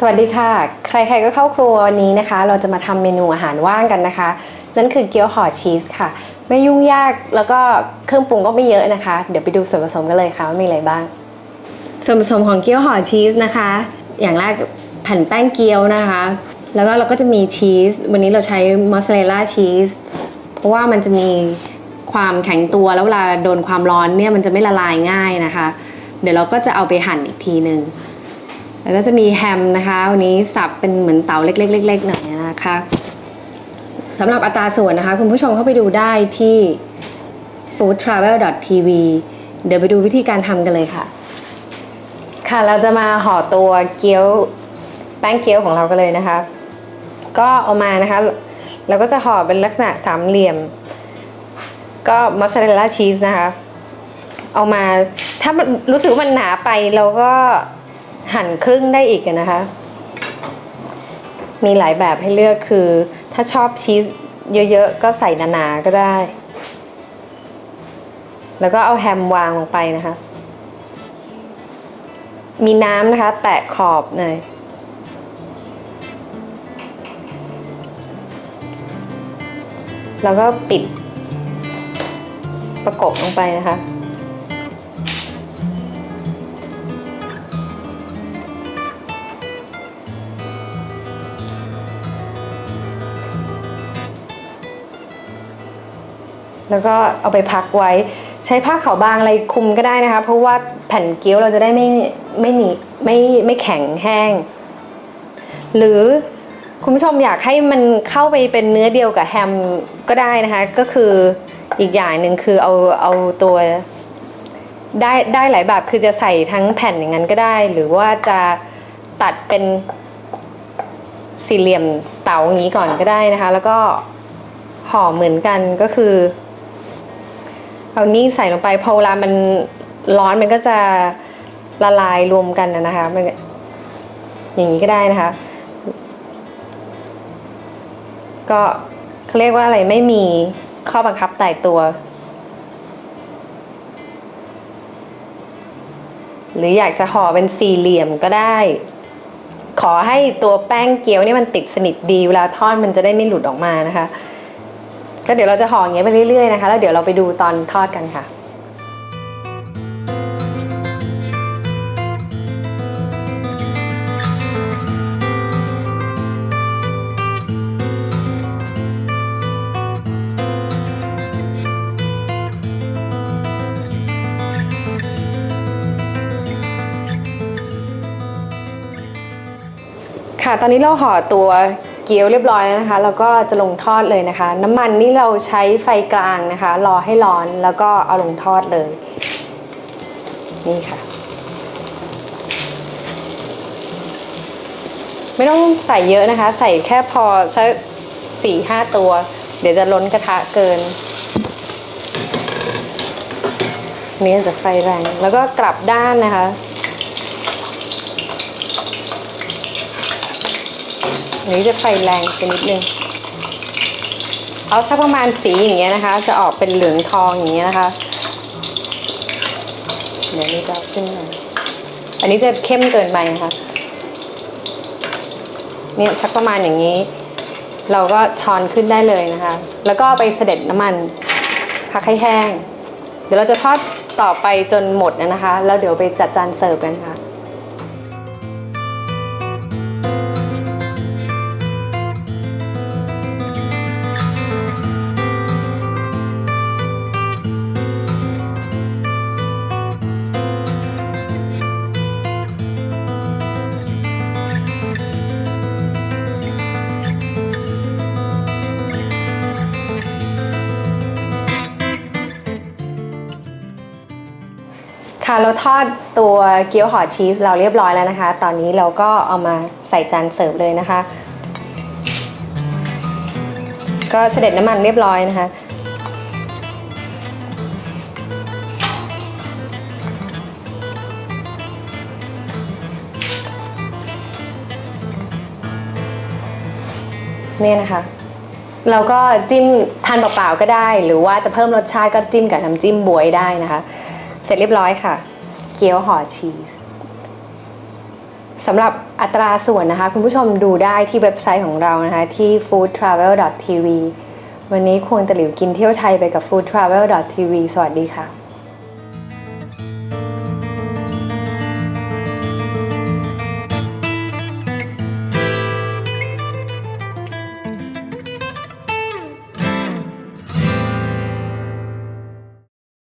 สวัสดีค่ะ ใครๆก็เข้าครัววันนี้นะคะ เราจะมาทำเมนูอาหารว่างกันนะคะ นั่นคือเกี๊ยวห่อชีสค่ะ ไม่ยุ่งยากแล้วก็เครื่องปรุงก็ไม่เยอะนะคะ เดี๋ยวไปดูส่วนผสมกันเลยค่ะว่ามีอะไรบ้าง ส่วนผสมของเกี๊ยวห่อชีสนะคะ อย่างแรกแผ่นแป้งเกี๊ยวนะคะ แล้วก็เราก็จะมีชีส วันนี้เราใช้มอสซาเรลล่าชีส เพราะว่ามันจะมีความแข็งตัวแล้วเวลาโดนความร้อนเนี่ยมันจะไม่ละลายง่ายนะคะ เดี๋ยวเราก็จะเอาไปหั่นอีกทีหนึ่ง แล้วก็จะมีแฮมนะคะวันนี้สับเป็นเหมือนเต๋าเล็กๆๆหน่อยนะคะสำหรับอัตราส่วนนะคะ คุณผู้ชมเข้าไปดูได้ที่ foodtravel.tv เดี๋ยวไปดูวิธีการทำกันเลยค่ะ ค่ะเราจะมาห่อตัวเกี๊ยวแป้งเกี๊ยวของเรากันเลยนะคะ ก็เอามานะคะเราก็จะห่อเป็นลักษณะสามเหลี่ยม ก็มอสซาเรลล่าชีสนะคะ เอามาถ้ามันรู้สึกว่ามันหนาไปเราก็ หั่นครึ่งได้อีกนะคะ มีหลายแบบให้เลือกคือ ถ้าชอบชีสเยอะๆ ก็ใส่หนาๆก็ได้ แล้วก็เอาแฮมวางลงไปนะคะ มีน้ำนะคะ แตะขอบหน่อยแล้วก็ปิดประกบลงไปนะคะ แล้วก็เอาไปพักไว้ ใช้ผ้าขาวบางอะไรคลุมก็ได้นะคะ เพราะว่าแผ่นเกี๊ยวเราจะได้ไม่ไม่หนีไม่ไม่แข็งแห้ง หรือคุณผู้ชมอยากให้มันเข้าไปเป็นเนื้อเดียวกับแฮมก็ได้นะคะ ก็คืออีกอย่างหนึ่งคือเอาเอาตัวได้ได้หลายแบบคือจะใส่ทั้งแผ่นอย่างนั้นก็ได้ หรือว่าจะตัดเป็นสี่เหลี่ยมเต๋าอย่างนี้ก่อนก็ได้นะคะ แล้วก็ห่อเหมือนกันก็คือ เอานี่ใส่ลงไปพอเวลามันร้อนมันก็จะละลายรวมกันนะนะคะมันอย่างนี้ก็ได้นะคะ ก็เขาเรียกว่าอะไรไม่มีข้อบังคับตายตัว หรืออยากจะห่อเป็นสี่เหลี่ยมก็ได้ ขอให้ตัวแป้งเกี๊ยวนี่มันติดสนิทดีเวลาทอดมันจะได้ไม่หลุดออกมานะคะ ก็เดี๋ยวเราจะห่ออย่างเงี้ยไปเรื่อยๆนะคะ แล้วเดี๋ยวเราไปดูตอนทอดกันค่ะค่ะ ตอนนี้เราห่อตัว เกี๊ยวเรียบร้อยแล้วนะคะ แล้วก็จะลงทอดเลยนะคะ น้ำมันนี่เราใช้ไฟกลางนะคะ รอให้ร้อนแล้วก็เอาลงทอดเลย นี่ค่ะ ไม่ต้องใส่เยอะนะคะ ใส่แค่พอสักสี่ห้าตัว เดี๋ยวจะล้นกระทะเกินนี่จะไฟแรง แล้วก็กลับด้านนะคะ อันนี้จะไฟแรงไปนิดนึง เอาสักประมาณสีอย่างเงี้ยนะคะ จะออกเป็นเหลืองทองอย่างเงี้ยนะคะ เดี๋ยวนี้จะขึ้นมาอันนี้จะเข้มเกินไปนะคะเนี่ยสักประมาณอย่างนี้ เราก็ช้อนขึ้นได้เลยนะคะ แล้วก็ไปเสด็จน้ำมันพักให้แห้ง เดี๋ยวเราจะทอดต่อไปจนหมดนะคะ แล้วเดี๋ยวไปจัดจานเสิร์ฟกันค่ะ ค่ะเราทอดตัวเกี๊ยวห่อชีสเราเรียบร้อยแล้วนะคะ ตอนนี้เราก็เอามาใส่จานเสิร์ฟเลยนะคะ ก็เสด็จน้ำมันเรียบร้อยนะคะ เนี่ยนะคะเราก็จิ้มทานเปล่าๆก็ได้ หรือว่าจะเพิ่มรสชาติก็จิ้มกับน้ำจิ้มบวยได้นะคะ เสร็จเรียบร้อยค่ะ เกี๊ยวห่อชีสสำหรับอัตราส่วนนะคะ คุณผู้ชมดูได้ที่เว็บไซต์ของเรานะคะ ที่ foodtravel.tv วันนี้ควรตะหลิวกินเที่ยวไทยไปกับ foodtravel.tv สวัสดีค่ะ